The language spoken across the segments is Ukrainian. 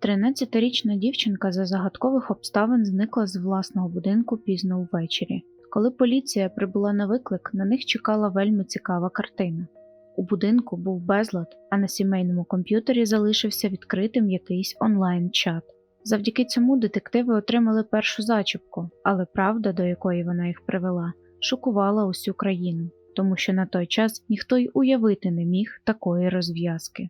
Тринадцятирічна дівчинка за загадкових обставин зникла з власного будинку пізно ввечері. Коли поліція прибула на виклик, на них чекала вельми цікава картина. У будинку був безлад, а на сімейному комп'ютері залишився відкритим якийсь онлайн-чат. Завдяки цьому детективи отримали першу зачіпку, але правда, до якої вона їх привела, шокувала усю країну, тому що на той час ніхто й уявити не міг такої розв'язки.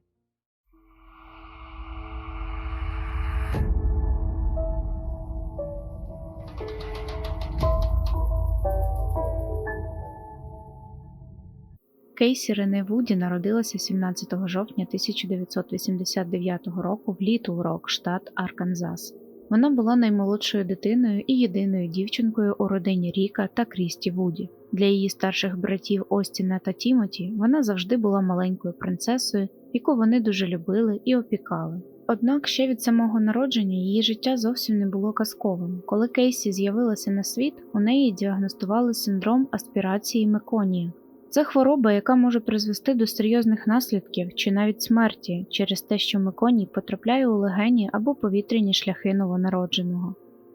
Кейсі Рене Вуді народилася 17 жовтня 1989 року в Літл Рок, штат Арканзас. Вона була наймолодшою дитиною і єдиною дівчинкою у родині Ріка та Крісті Вуді. Для її старших братів Остіна та Тімоті вона завжди була маленькою принцесою, яку вони дуже любили і опікали. Однак ще від самого народження її життя зовсім не було казковим. Коли Кейсі з'явилася на світ, у неї діагностували синдром аспірації Меконія. Це хвороба, яка може призвести до серйозних наслідків чи навіть смерті через те, що меконій потрапляє у легені або повітряні шляхи новонародженого.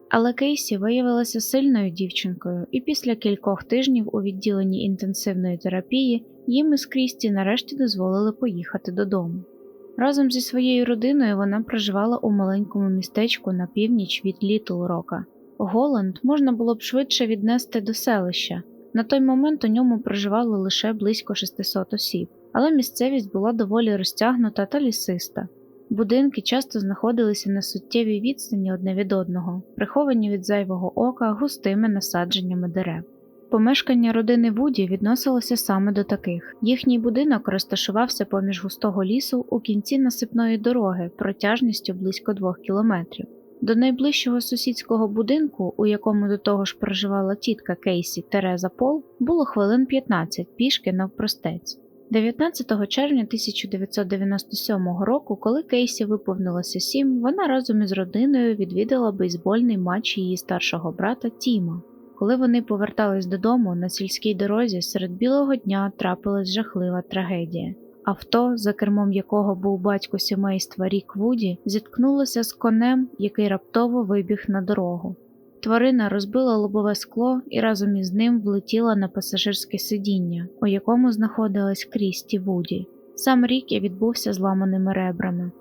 Але Кейсі виявилася сильною дівчинкою, і після кількох тижнів у відділенні інтенсивної терапії їм із Крісті нарешті дозволили поїхати додому. Разом зі своєю родиною вона проживала у маленькому містечку на північ від Літл Рока. Голланд можна було б швидше віднести до селища. На той момент у ньому проживало лише близько 600 осіб, але місцевість була доволі розтягнута та лісиста. Будинки часто знаходилися на суттєвій відстані одне від одного, приховані від зайвого ока густими насадженнями дерев. Помешкання родини Вуді відносилося саме до таких. Їхній будинок розташувався поміж густого лісу у кінці насипної дороги протяжністю близько двох кілометрів. До найближчого сусідського будинку, у якому до того ж проживала тітка Кейсі Тереза Пол, було хвилин 15 пішки навпростець. 19 червня 1997 року, коли Кейсі виповнилося сім, вона разом із родиною відвідала бейсбольний матч її старшого брата Тіма. Коли вони повертались додому на сільській дорозі, серед білого дня трапилась жахлива трагедія. Авто, за кермом якого був батько сімейства Рік Вуді, зіткнулося з конем, який раптово вибіг на дорогу. Тварина розбила лобове скло і разом із ним влетіла на пасажирське сидіння, у якому знаходилась Крісті Вуді. Сам рік і відбувся зламаними ребрами.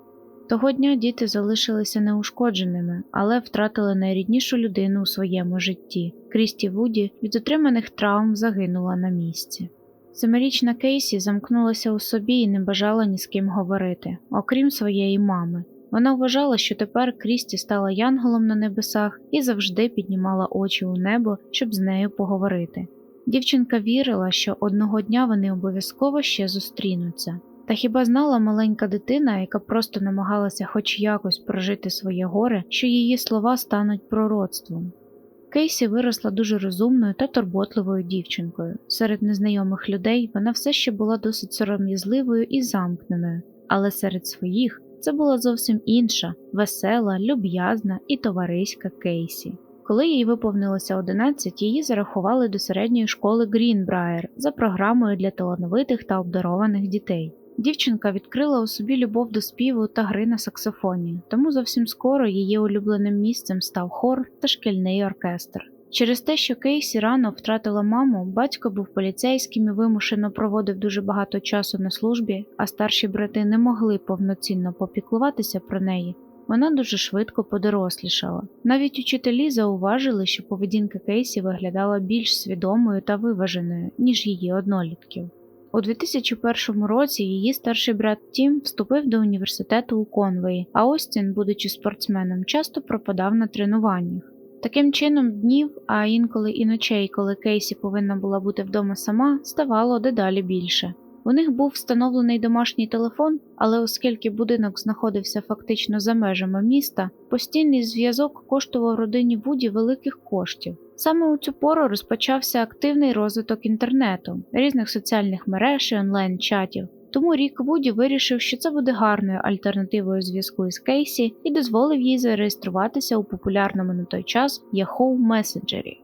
Того дня діти залишилися неушкодженими, але втратили найріднішу людину у своєму житті. Крісті Вуді від отриманих травм загинула на місці. Семирічна Кейсі замкнулася у собі і не бажала ні з ким говорити, окрім своєї мами. Вона вважала, що тепер Крісті стала янголом на небесах і завжди піднімала очі у небо, щоб з нею поговорити. Дівчинка вірила, що одного дня вони обов'язково ще зустрінуться. Та хіба знала маленька дитина, яка просто намагалася хоч якось прожити своє горе, що її слова стануть пророцтвом? Кейсі виросла дуже розумною та турботливою дівчинкою. Серед незнайомих людей вона все ще була досить сором'язливою і замкненою, але серед своїх це була зовсім інша, весела, люб'язна і товариська Кейсі. Коли їй виповнилося 11, її зарахували до середньої школи Грінбраєр за програмою для талановитих та обдарованих дітей. Дівчинка відкрила у собі любов до співу та гри на саксофоні, тому зовсім скоро її улюбленим місцем став хор та шкільний оркестр. Через те, що Кейсі рано втратила маму, батько був поліцейським і вимушено проводив дуже багато часу на службі, а старші брати не могли повноцінно попіклуватися про неї. Вона дуже швидко подорослішала. Навіть учителі зауважили, що поведінка Кейсі виглядала більш свідомою та виваженою, ніж її однолітків. У 2001 році її старший брат Тім вступив до університету у Конвеї, а Остін, будучи спортсменом, часто пропадав на тренуваннях. Таким чином, днів, а інколи і ночей, коли Кейсі повинна була бути вдома сама, ставало дедалі більше. У них був встановлений домашній телефон, але оскільки будинок знаходився фактично за межами міста, постійний зв'язок коштував родині Вуді великих коштів. Саме у цю пору розпочався активний розвиток інтернету, різних соціальних мереж і онлайн-чатів. Тому Рік Вуді вирішив, що це буде гарною альтернативою зв'язку із Кейсі і дозволив їй зареєструватися у популярному на той час Yahoo Messenger.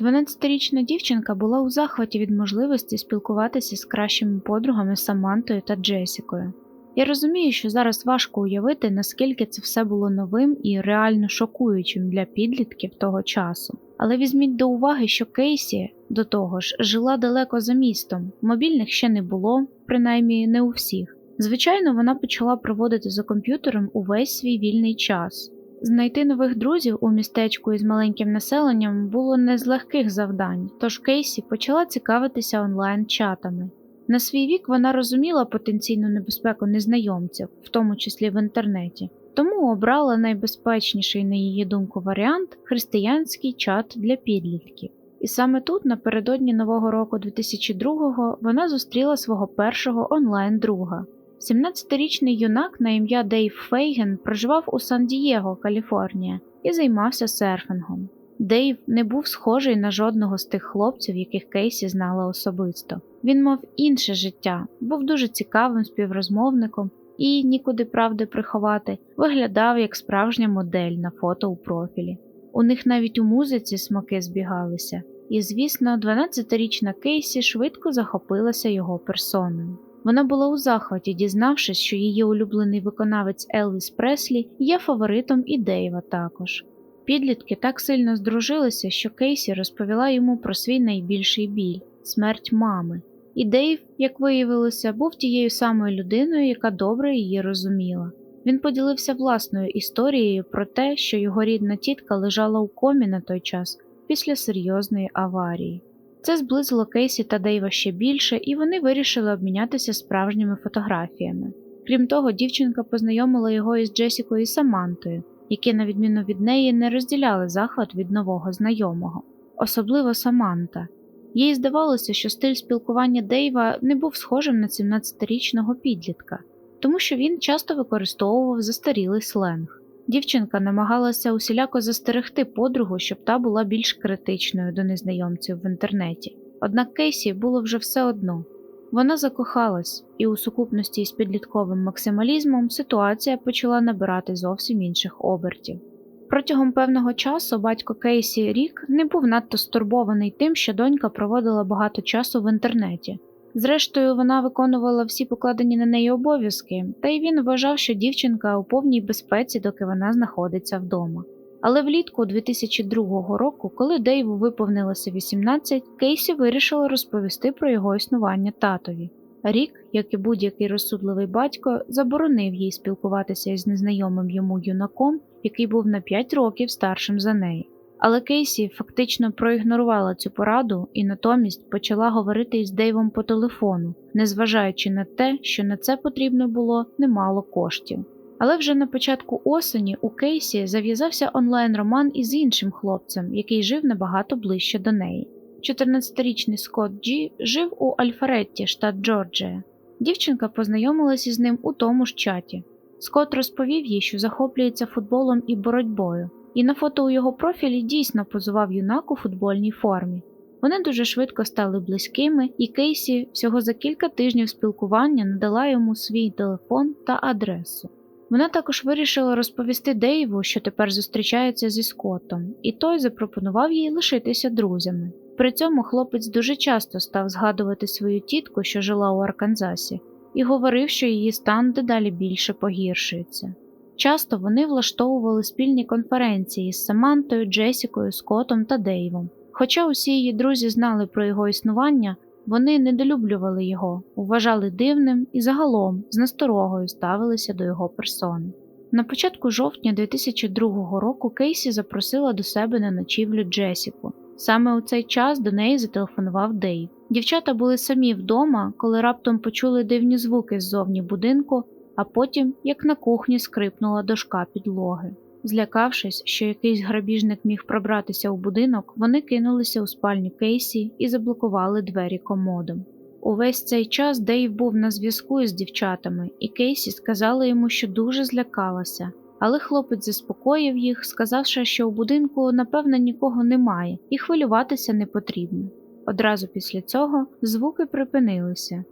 12-річна дівчинка була у захваті від можливості спілкуватися з кращими подругами Самантою та Джесікою. Я розумію, що зараз важко уявити, наскільки це все було новим і реально шокуючим для підлітків того часу. Але візьміть до уваги, що Кейсі до того ж жила далеко за містом, мобільних ще не було, принаймні не у всіх. Звичайно, вона почала проводити за комп'ютером увесь свій вільний час. Знайти нових друзів у містечку із маленьким населенням було не з легких завдань, тож Кейсі почала цікавитися онлайн-чатами. На свій вік вона розуміла потенційну небезпеку незнайомців, в тому числі в інтернеті, тому обрала найбезпечніший, на її думку, варіант християнський чат для підлітків. І саме тут, напередодні Нового року 2002-го, вона зустріла свого першого онлайн-друга. 17-річний юнак на ім'я Дейв Фейген проживав у Сан-Дієго, Каліфорнія, і займався серфінгом. Дейв не був схожий на жодного з тих хлопців, яких Кейсі знала особисто. Він мав інше життя, був дуже цікавим співрозмовником і, нікуди правди приховати, виглядав як справжня модель на фото у профілі. У них навіть у музиці смаки збігалися, і, звісно, 12-річна Кейсі швидко захопилася його персоною. Вона була у захваті, дізнавшись, що її улюблений виконавець Елвіс Преслі є фаворитом і Дейва також. Підлітки так сильно здружилися, що Кейсі розповіла йому про свій найбільший біль смерть мами. І Дейв, як виявилося, був тією самою людиною, яка добре її розуміла. Він поділився власною історією про те, що його рідна тітка лежала у комі на той час після серйозної аварії. Це зблизило Кейсі та Дейва ще більше, і вони вирішили обмінятися справжніми фотографіями. Крім того, дівчинка познайомила його із Джесікою і Самантою, які, на відміну від неї, не розділяли захват від нового знайомого, особливо Саманта. Їй здавалося, що стиль спілкування Дейва не був схожим на 17-річного підлітка, тому що він часто використовував застарілий сленг. Дівчинка намагалася усіляко застерегти подругу, щоб та була більш критичною до незнайомців в інтернеті. Однак Кейсі було вже все одно. Вона закохалась, і у сукупності з підлітковим максималізмом ситуація почала набирати зовсім інших обертів. Протягом певного часу батько Кейсі Рік не був надто стурбований тим, що донька проводила багато часу в інтернеті. Зрештою, вона виконувала всі покладені на неї обов'язки, та й він вважав, що дівчинка у повній безпеці, доки вона знаходиться вдома. Але влітку 2002 року, коли Дейву виповнилося 18, Кейсі вирішила розповісти про його існування татові. Рік, як і будь-який розсудливий батько, заборонив їй спілкуватися із незнайомим йому юнаком, який був на 5 років старшим за неї. Але Кейсі фактично проігнорувала цю пораду і натомість почала говорити із Дейвом по телефону, незважаючи на те, що на це потрібно було немало коштів. Але вже на початку осені у Кейсі зав'язався онлайн-роман із іншим хлопцем, який жив набагато ближче до неї. 14-річний Скотт Джі жив у Альфаретті, штат Джорджія. Дівчинка познайомилась із ним у тому ж чаті. Скотт розповів їй, що захоплюється футболом і боротьбою, і на фото у його профілі дійсно позував юнак у футбольній формі. Вони дуже швидко стали близькими, і Кейсі всього за кілька тижнів спілкування надала йому свій телефон та адресу. Вона також вирішила розповісти Дейву, що тепер зустрічається зі Скоттом, і той запропонував їй лишитися друзями. При цьому хлопець дуже часто став згадувати свою тітку, що жила у Арканзасі, і говорив, що її стан дедалі більше погіршується. Часто вони влаштовували спільні конференції з Самантою, Джесікою, Скотом та Дейвом. Хоча усі її друзі знали про його існування, вони недолюблювали його, вважали дивним і загалом з насторогою ставилися до його персони. На початку жовтня 2002 року Кейсі запросила до себе на ночівлю Джесіку. Саме у цей час до неї зателефонував Дейв. Дівчата були самі вдома, коли раптом почули дивні звуки ззовні будинку, а потім, як на кухні, скрипнула дошка підлоги. Злякавшись, що якийсь грабіжник міг пробратися у будинок, вони кинулися у спальню Кейсі і заблокували двері комодом. Увесь цей час Дейв був на зв'язку із дівчатами, і Кейсі сказала йому, що дуже злякалася, але хлопець заспокоїв їх, сказавши, що у будинку, напевно, нікого немає, і хвилюватися не потрібно. Одразу після цього звуки припинилися.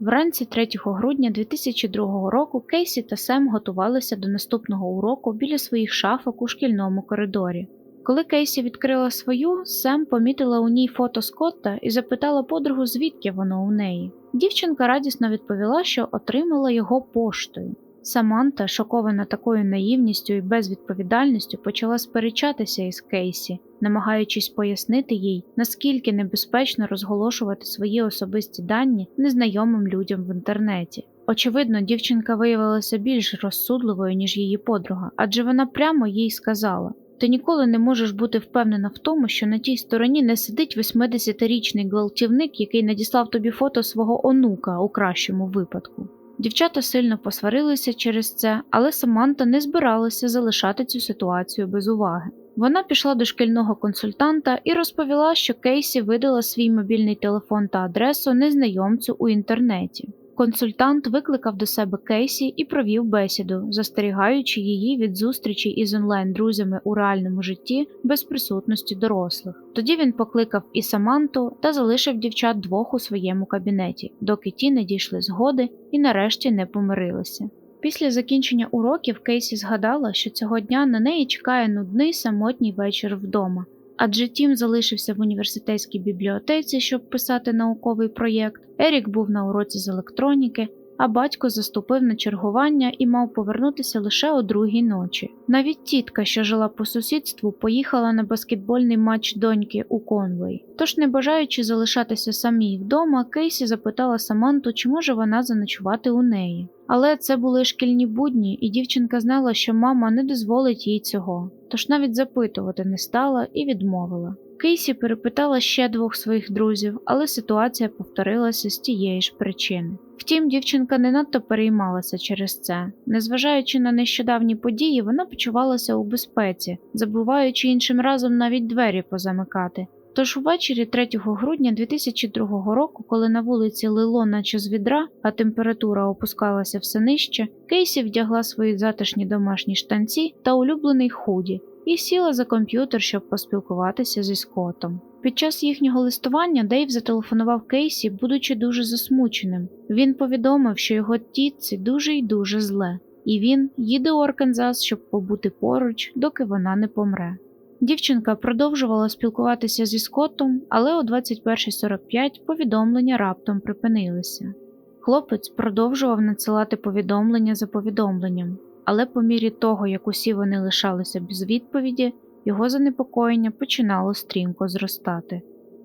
Вранці 3 грудня 2002 року Кейсі та Сем готувалися до наступного уроку біля своїх шафок у шкільному коридорі. Коли Кейсі відкрила свою, Сем помітила у ній фото Скотта і запитала подругу, звідки воно у неї. Дівчинка радісно відповіла, що отримала його поштою. Саманта, шокована такою наївністю і безвідповідальністю, почала сперечатися із Кейсі, намагаючись пояснити їй, наскільки небезпечно розголошувати свої особисті дані незнайомим людям в інтернеті. Очевидно, дівчинка виявилася більш розсудливою, ніж її подруга, адже вона прямо їй сказала: ти ніколи не можеш бути впевнена в тому, що на тій стороні не сидить 80-річний гвалтівник, який надіслав тобі фото свого онука у кращому випадку. Дівчата сильно посварилися через це, але Саманта не збиралася залишати цю ситуацію без уваги. Вона пішла до шкільного консультанта і розповіла, що Кейсі видала свій мобільний телефон та адресу незнайомцю у інтернеті. Консультант викликав до себе Кейсі і провів бесіду, застерігаючи її від зустрічі із онлайн-друзями у реальному житті без присутності дорослих. Тоді він покликав і Саманту та залишив дівчат двох у своєму кабінеті, доки ті не дійшли згоди і нарешті не помирилися. Після закінчення уроків Кейсі згадала, що цього дня на неї чекає нудний самотній вечір вдома. Адже Тім залишився в університетській бібліотеці, щоб писати науковий проєкт. Ерік був на уроці з електроніки, а батько заступив на чергування і мав повернутися лише о другій ночі. Навіть тітка, що жила по сусідству, поїхала на баскетбольний матч доньки у Конвей. Тож, не бажаючи залишатися самій вдома, Кейсі запитала Саманту, чи може вона заночувати у неї. Але це були шкільні будні, і дівчинка знала, що мама не дозволить їй цього, тож навіть запитувати не стала і відмовила. Кейсі перепитала ще двох своїх друзів, але ситуація повторилася з тієї ж причини. Втім, дівчинка не надто переймалася через це. Незважаючи на нещодавні події, вона почувалася у безпеці, забуваючи іншим разом навіть двері позамикати. Тож увечері 3 грудня 2002 року, коли на вулиці лило наче з відра, а температура опускалася все нижче, Кейсі вдягла свої затишні домашні штанці та улюблений худі і сіла за комп'ютер, щоб поспілкуватися зі Скотом. Під час їхнього листування Дейв зателефонував Кейсі, будучи дуже засмученим. Він повідомив, що його тітці дуже й дуже зле, і він їде у Арканзас, щоб побути поруч, доки вона не помре. Дівчинка продовжувала спілкуватися зі Скоттом, але о 21.45 повідомлення раптом припинилися. Хлопець продовжував надсилати повідомлення за повідомленням, але по мірі того, як усі вони лишалися без відповіді, його занепокоєння починало стрімко зростати.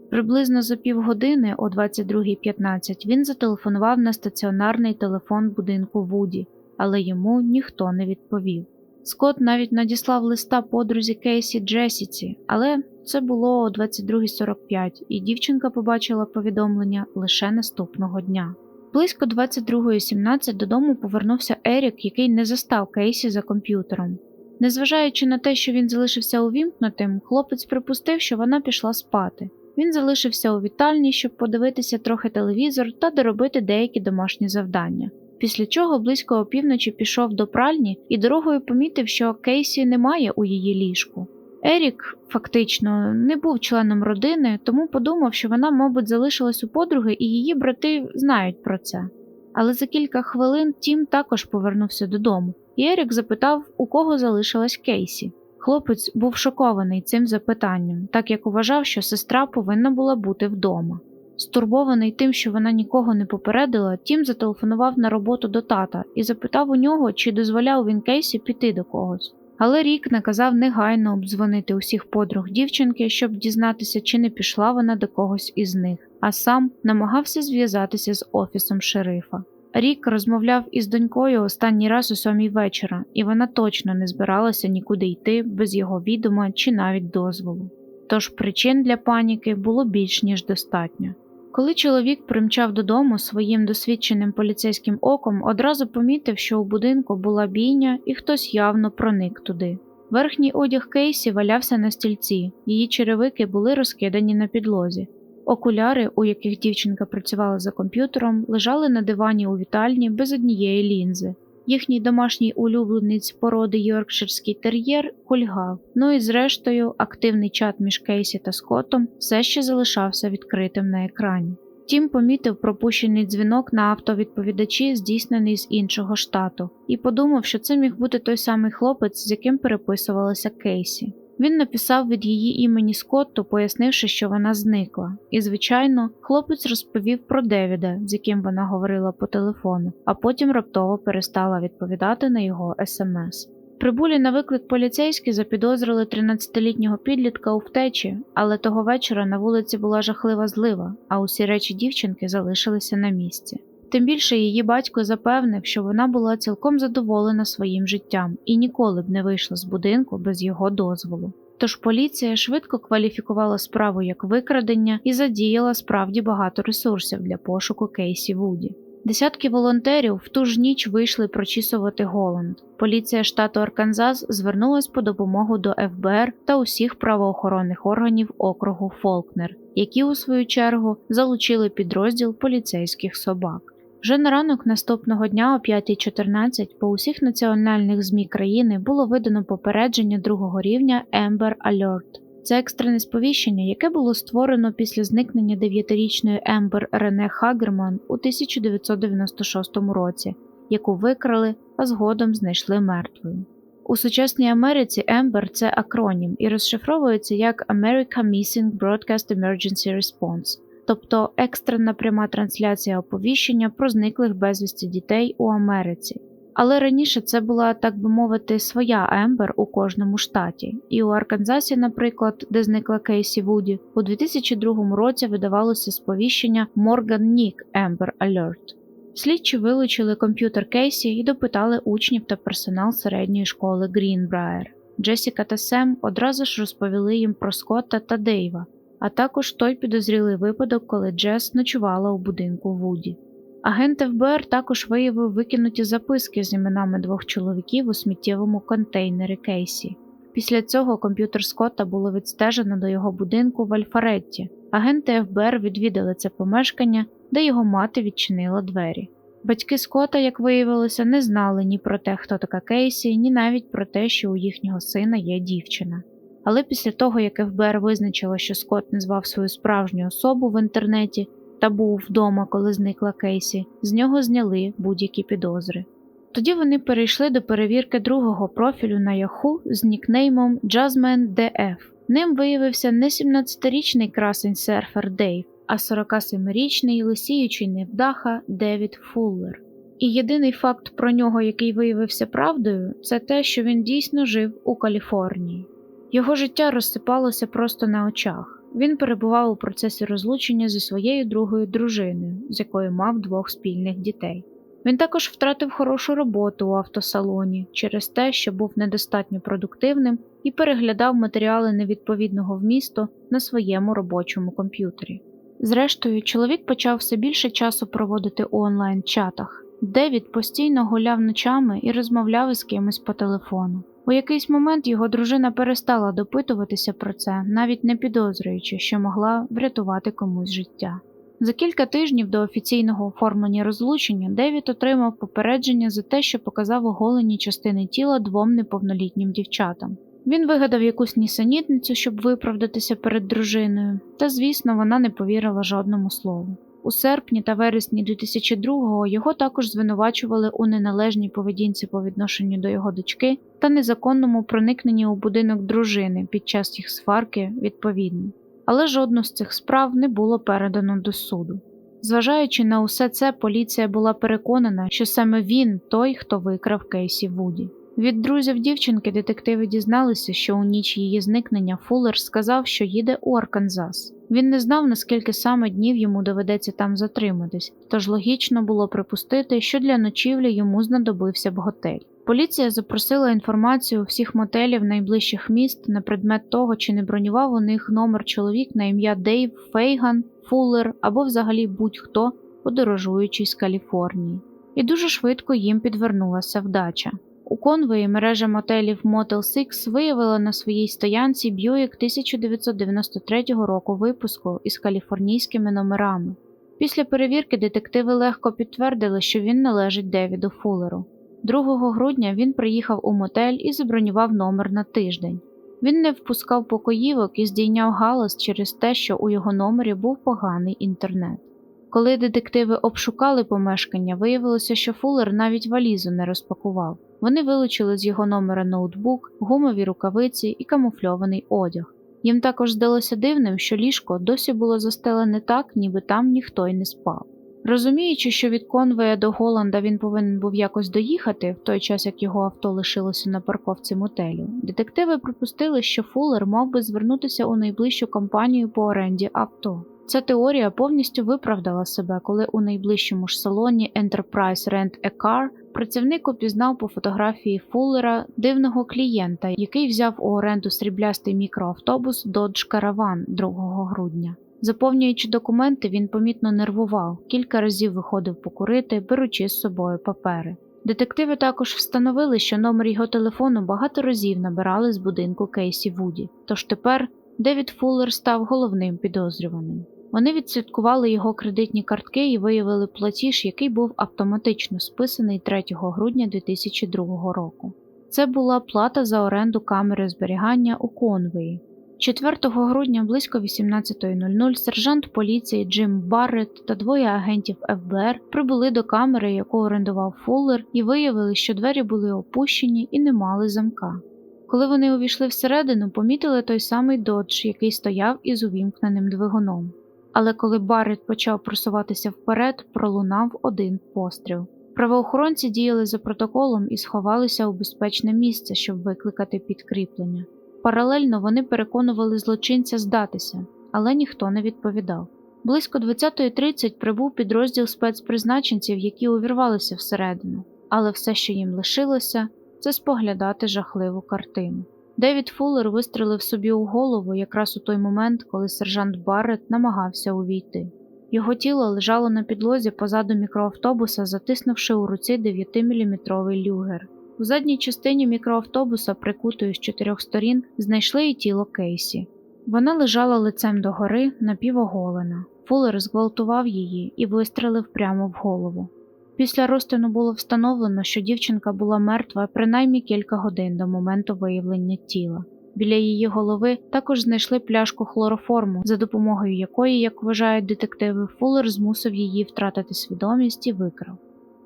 Приблизно за півгодини, о 22.15, він зателефонував на стаціонарний телефон будинку Вуді, але йому ніхто не відповів. Скотт навіть надіслав листа подрузі Кейсі Джесіці, але це було о 22.45, і дівчинка побачила повідомлення лише наступного дня. Близько 22.17 додому повернувся Ерік, який не застав Кейсі за комп'ютером. Незважаючи на те, що він залишився увімкнутим, хлопець припустив, що вона пішла спати. Він залишився у вітальні, щоб подивитися трохи телевізор та доробити деякі домашні завдання. Після чого близько опівночі пішов до пральні і дорогою помітив, що Кейсі немає у її ліжку. Ерік фактично не був членом родини, тому подумав, що вона, мабуть, залишилась у подруги, і її брати знають про це. Але за кілька хвилин Тім також повернувся додому, і Ерік запитав, у кого залишилась Кейсі. Хлопець був шокований цим запитанням, так як вважав, що сестра повинна була бути вдома. Стурбований тим, що вона нікого не попередила, Тім зателефонував на роботу до тата і запитав у нього, чи дозволяв він Кейсі піти до когось. Але Рік наказав негайно обдзвонити усіх подруг дівчинки, щоб дізнатися, чи не пішла вона до когось із них, а сам намагався зв'язатися з офісом шерифа. Рік розмовляв із донькою останній раз у сьомій вечора, і вона точно не збиралася нікуди йти без його відома чи навіть дозволу. Тож причин для паніки було більш ніж достатньо. Коли чоловік примчав додому своїм досвідченим поліцейським оком, одразу помітив, що у будинку була бійня і хтось явно проник туди. Верхній одяг Кейсі валявся на стільці, її черевики були розкидані на підлозі. Окуляри, у яких дівчинка працювала за комп'ютером, лежали на дивані у вітальні без однієї лінзи. Їхній домашній улюбленець породи Йоркширський тер'єр кульгав. Ну і зрештою, активний чат між Кейсі та Скоттом все ще залишався відкритим на екрані. Тім помітив пропущений дзвінок на автовідповідачі, здійснений з іншого штату, і подумав, що це міг бути той самий хлопець, з яким переписувалася Кейсі. Він написав від її імені Скотту, пояснивши, що вона зникла. І, звичайно, хлопець розповів про Девіда, з яким вона говорила по телефону, а потім раптово перестала відповідати на його смс. Прибулі на виклик поліцейські запідозрили 13-літнього підлітка у втечі, але того вечора на вулиці була жахлива злива, а усі речі дівчинки залишилися на місці. Тим більше її батько запевнив, що вона була цілком задоволена своїм життям і ніколи б не вийшла з будинку без його дозволу. Тож поліція швидко кваліфікувала справу як викрадення і задіяла справді багато ресурсів для пошуку Кейсі Вуді. Десятки волонтерів в ту ж ніч вийшли прочісувати Голланд. Поліція штату Арканзас звернулась по допомогу до ФБР та усіх правоохоронних органів округу Фолкнер, які у свою чергу залучили підрозділ поліцейських собак. Вже на ранок наступного дня о 5.14 по усіх національних ЗМІ країни було видано попередження другого рівня Amber Alert. Це екстрене сповіщення, яке було створено після зникнення дев'ятирічної Ембер Рене Хагерман у 1996 році, яку викрали, а згодом знайшли мертвою. У сучасній Америці Ембер це акронім і розшифровується як America Missing Broadcast Emergency Response, тобто екстрена пряма трансляція оповіщення про зниклих безвісті дітей у Америці. Але раніше це була, так би мовити, своя Ембер у кожному штаті, і у Арканзасі, наприклад, де зникла Кейсі Вуді, у 2002 році видавалося сповіщення Morgan Nick Amber Alert. Слідчі вилучили комп'ютер Кейсі і допитали учнів та персонал середньої школи Грінбраєр. Джесіка та Сем одразу ж розповіли їм про Скотта та Дейва, а також той підозрілий випадок, коли Джес ночувала у будинку Вуді. Агент ФБР також виявив викинуті записки з іменами двох чоловіків у сміттєвому контейнері Кейсі. Після цього комп'ютер Скотта було відстежено до його будинку в Альфаретті. Агенти ФБР відвідали це помешкання, де його мати відчинила двері. Батьки Скотта, як виявилося, не знали ні про те, хто така Кейсі, ні навіть про те, що у їхнього сина є дівчина. Але після того, як ФБР визначило, що Скотт назвав свою справжню особу в інтернеті, та був вдома, коли зникла Кейсі, з нього зняли будь-які підозри. Тоді вони перейшли до перевірки другого профілю на Yahoo з нікнеймом Jasmine DF. Ним виявився не 17-річний красень серфер Дейв, а 47-річний лисіючий невдаха Девід Фуллер. І єдиний факт про нього, який виявився правдою, це те, що він дійсно жив у Каліфорнії. Його життя розсипалося просто на очах. Він перебував у процесі розлучення зі своєю другою дружиною, з якою мав двох спільних дітей. Він також втратив хорошу роботу у автосалоні через те, що був недостатньо продуктивним і переглядав матеріали невідповідного вмісту на своєму робочому комп'ютері. Зрештою, чоловік почав все більше часу проводити у онлайн-чатах. Девід постійно гуляв ночами і розмовляв із кимось по телефону. У якийсь момент його дружина перестала допитуватися про це, навіть не підозрюючи, що могла врятувати комусь життя. За кілька тижнів до офіційного оформлення розлучення Девід отримав попередження за те, що показав оголені частини тіла двом неповнолітнім дівчатам. Він вигадав якусь нісенітницю, щоб виправдатися перед дружиною, та, звісно, вона не повірила жодному слову. У серпні та вересні 2002-го його також звинувачували у неналежній поведінці по відношенню до його дочки та незаконному проникненні у будинок дружини під час їх сварки відповідно. Але жодну з цих справ не було передано до суду. Зважаючи на усе це, поліція була переконана, що саме він той, хто викрав Кейсі Вуді. Від друзів дівчинки детективи дізналися, що у ніч її зникнення Фуллер сказав, що їде у Арканзас. Він не знав, наскільки саме днів йому доведеться там затриматись, тож логічно було припустити, що для ночівлі йому знадобився б готель. Поліція запросила інформацію всіх мотелів найближчих міст на предмет того, чи не бронював у них номер чоловік на ім'я Дейв Фейган, Фуллер або взагалі будь-хто, подорожуючий з Каліфорнії. І дуже швидко їм підвернулася вдача. У конвої мережа мотелів Motel 6 виявила на своїй стоянці Б'юїк 1993 року випуску із каліфорнійськими номерами. Після перевірки детективи легко підтвердили, що він належить Девіду Фуллеру. 2 грудня він приїхав у мотель і забронював номер на тиждень. Він не впускав покоївок і здійняв галас через те, що у його номері був поганий інтернет. Коли детективи обшукали помешкання, виявилося, що Фуллер навіть валізу не розпакував. Вони вилучили з його номера ноутбук, гумові рукавиці і камуфльований одяг. Їм також здалося дивним, що ліжко досі було застелене так, ніби там ніхто й не спав. Розуміючи, що від Конвея до Голланда він повинен був якось доїхати, в той час як його авто лишилося на парковці мотелю, детективи припустили, що Фуллер мав би звернутися у найближчу компанію по оренді авто. Ця теорія повністю виправдала себе, коли у найближчому ж салоні Enterprise Rent a Car працівник упізнав по фотографії Фуллера дивного клієнта, який взяв у оренду сріблястий мікроавтобус Dodge Caravan 2 грудня. Заповнюючи документи, він помітно нервував, кілька разів виходив покурити, беручи з собою папери. Детективи також встановили, що номер його телефону багато разів набирали з будинку Кейсі Вуді, тож тепер Девід Фуллер став головним підозрюваним. Вони відслідкували його кредитні картки і виявили платіж, який був автоматично списаний 3 грудня 2002 року. Це була плата за оренду камери зберігання у Конвеї. 4 грудня близько 18.00 сержант поліції Джим Барретт та двоє агентів ФБР прибули до камери, яку орендував Фуллер, і виявили, що двері були опущені і не мали замка. Коли вони увійшли всередину, помітили той самий додж, який стояв із увімкненим двигуном. Але коли Барретт почав просуватися вперед, пролунав один постріл. Правоохоронці діяли за протоколом і сховалися у безпечне місце, щоб викликати підкріплення. Паралельно вони переконували злочинця здатися, але ніхто не відповідав. Близько 20.30 прибув підрозділ спецпризначенців, які увірвалися всередину, але все, що їм лишилося, це споглядати жахливу картину. Девід Фуллер вистрелив собі у голову якраз у той момент, коли сержант Барретт намагався увійти. Його тіло лежало на підлозі позаду мікроавтобуса, затиснувши у руці 9-мм люгер. У задній частині мікроавтобуса, прикутою з чотирьох сторін, знайшли і тіло Кейсі. Вона лежала лицем догори, напівоголена. Фуллер зґвалтував її і вистрелив прямо в голову. Після розтину було встановлено, що дівчинка була мертва принаймні кілька годин до моменту виявлення тіла. Біля її голови також знайшли пляшку хлороформу, за допомогою якої, як вважають детективи, Фуллер змусив її втратити свідомість і викрав.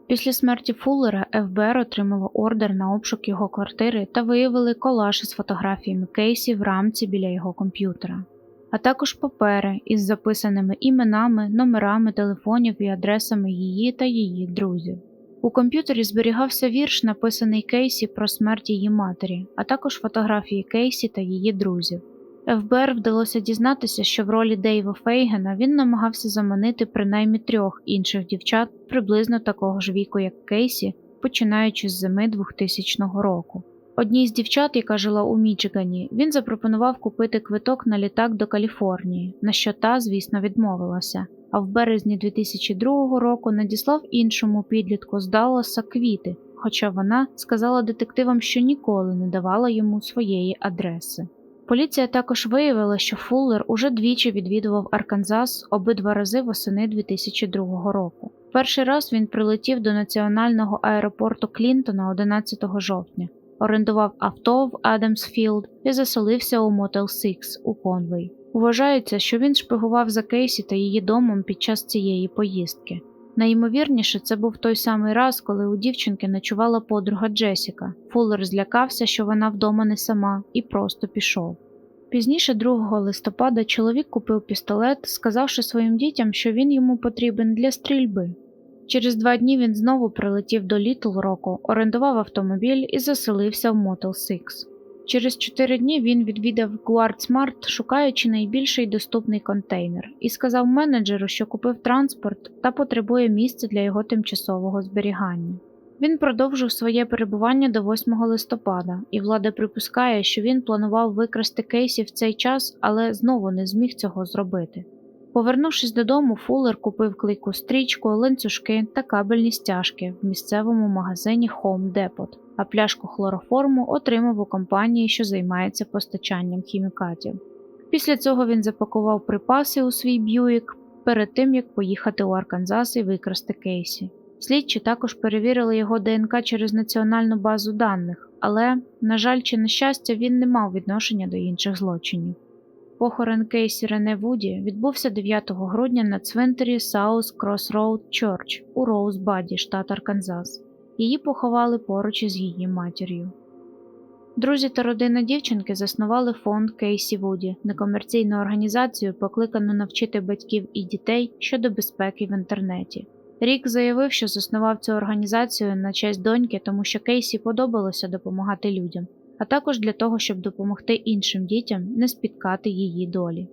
Після смерті Фуллера ФБР отримало ордер на обшук його квартири та виявили колаж із фотографіями Кейсі в рамці біля його комп'ютера, а також папери із записаними іменами, номерами телефонів і адресами її та її друзів. У комп'ютері зберігався вірш, написаний Кейсі про смерть її матері, а також фотографії Кейсі та її друзів. ФБР вдалося дізнатися, що в ролі Дейва Фейгена він намагався заманити принаймні трьох інших дівчат приблизно такого ж віку, як Кейсі, починаючи з зими 2000 року. Одній з дівчат, яка жила у Мічигані, він запропонував купити квиток на літак до Каліфорнії, на що та, звісно, відмовилася. А в березні 2002 року надіслав іншому підлітку з Далласа квіти, хоча вона сказала детективам, що ніколи не давала йому своєї адреси. Поліція також виявила, що Фуллер уже двічі відвідував Арканзас обидва рази восени 2002 року. Перший раз він прилетів до національного аеропорту Клінтона 11 жовтня, орендував авто в Адамсфілд і заселився у Мотел Сікс у Конвей. Вважається, що він шпигував за Кейсі та її домом під час цієї поїздки. Найімовірніше, це був той самий раз, коли у дівчинки ночувала подруга Джесіка. Фуллер злякався, що вона вдома не сама, і просто пішов. Пізніше, 2 листопада, чоловік купив пістолет, сказавши своїм дітям, що він йому потрібен для стрільби. Через два дні він знову прилетів до Літл Року, орендував автомобіль і заселився в Мотел Сікс. Через чотири дні він відвідав Guard шукаючи найбільший доступний контейнер, і сказав менеджеру, що купив транспорт та потребує місця для його тимчасового зберігання. Він продовжив своє перебування до 8 листопада, і влада припускає, що він планував викрасти Кейсі в цей час, але знову не зміг цього зробити. Повернувшись додому, Фуллер купив клейку стрічку, ланцюжки та кабельні стяжки в місцевому магазині Home Depot, а пляшку хлороформу отримав у компанії, що займається постачанням хімікатів. Після цього він запакував припаси у свій б'юїк перед тим як поїхати у Арканзас і викрасти Кейсі. Слідчі також перевірили його ДНК через національну базу даних, але, на жаль, чи на щастя, він не мав відношення до інших злочинів. Похорон Кейсі Рене Вуді відбувся 9 грудня на цвинтарі South Crossroad Church у Роузбаді, штат Арканзас. Її поховали поруч із її матір'ю. Друзі та родина дівчинки заснували фонд Кейсі Вуді, некомерційну організацію, покликану навчити батьків і дітей щодо безпеки в інтернеті. Рік заявив, що заснував цю організацію на честь доньки, тому що Кейсі подобалося допомагати людям, а також для того, щоб допомогти іншим дітям не спіткати її долі.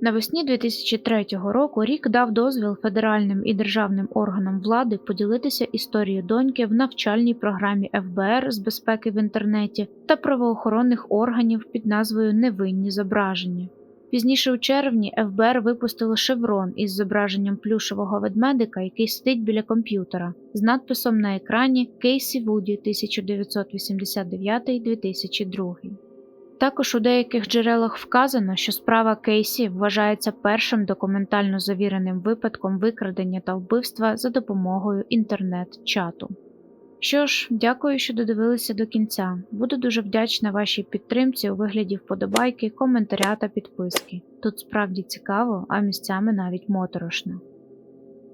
Навесні 2003 року Рік дав дозвіл федеральним і державним органам влади поділитися історією доньки в навчальній програмі ФБР з безпеки в інтернеті та правоохоронних органів під назвою Невинні зображення. Пізніше у червні ФБР випустило шеврон із зображенням плюшевого ведмедика, який сидить біля комп'ютера, з надписом на екрані Кейсі Вуді 1989-2002. Також у деяких джерелах вказано, що справа Кейсі вважається першим документально завіреним випадком викрадення та вбивства за допомогою інтернет-чату. Що ж, дякую, що додивилися до кінця. Буду дуже вдячна вашій підтримці у вигляді вподобайки, коментаря та підписки. Тут справді цікаво, а місцями навіть моторошно.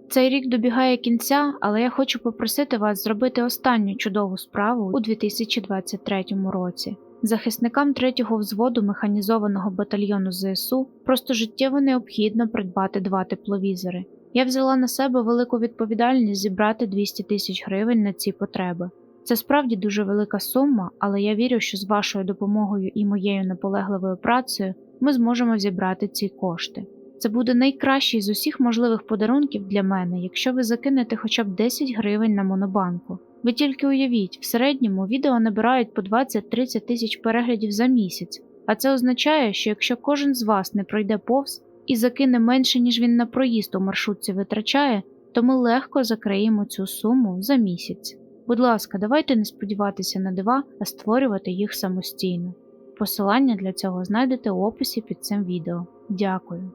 Цей рік добігає кінця, але я хочу попросити вас зробити останню чудову справу у 2023 році. Захисникам третього взводу механізованого батальйону ЗСУ просто життєво необхідно придбати два тепловізори. Я взяла на себе велику відповідальність зібрати 200 тисяч гривень на ці потреби. Це справді дуже велика сума, але я вірю, що з вашою допомогою і моєю наполегливою працею ми зможемо зібрати ці кошти. Це буде найкращий з усіх можливих подарунків для мене, якщо ви закинете хоча б 10 гривень на монобанку. Ви тільки уявіть, в середньому відео набирають по 20-30 тисяч переглядів за місяць, а це означає, що якщо кожен з вас не пройде повз і закине менше, ніж він на проїзд у маршрутці витрачає, то ми легко закриємо цю суму за місяць. Будь ласка, давайте не сподіватися на дива, а створювати їх самостійно. Посилання для цього знайдете у описі під цим відео. Дякую.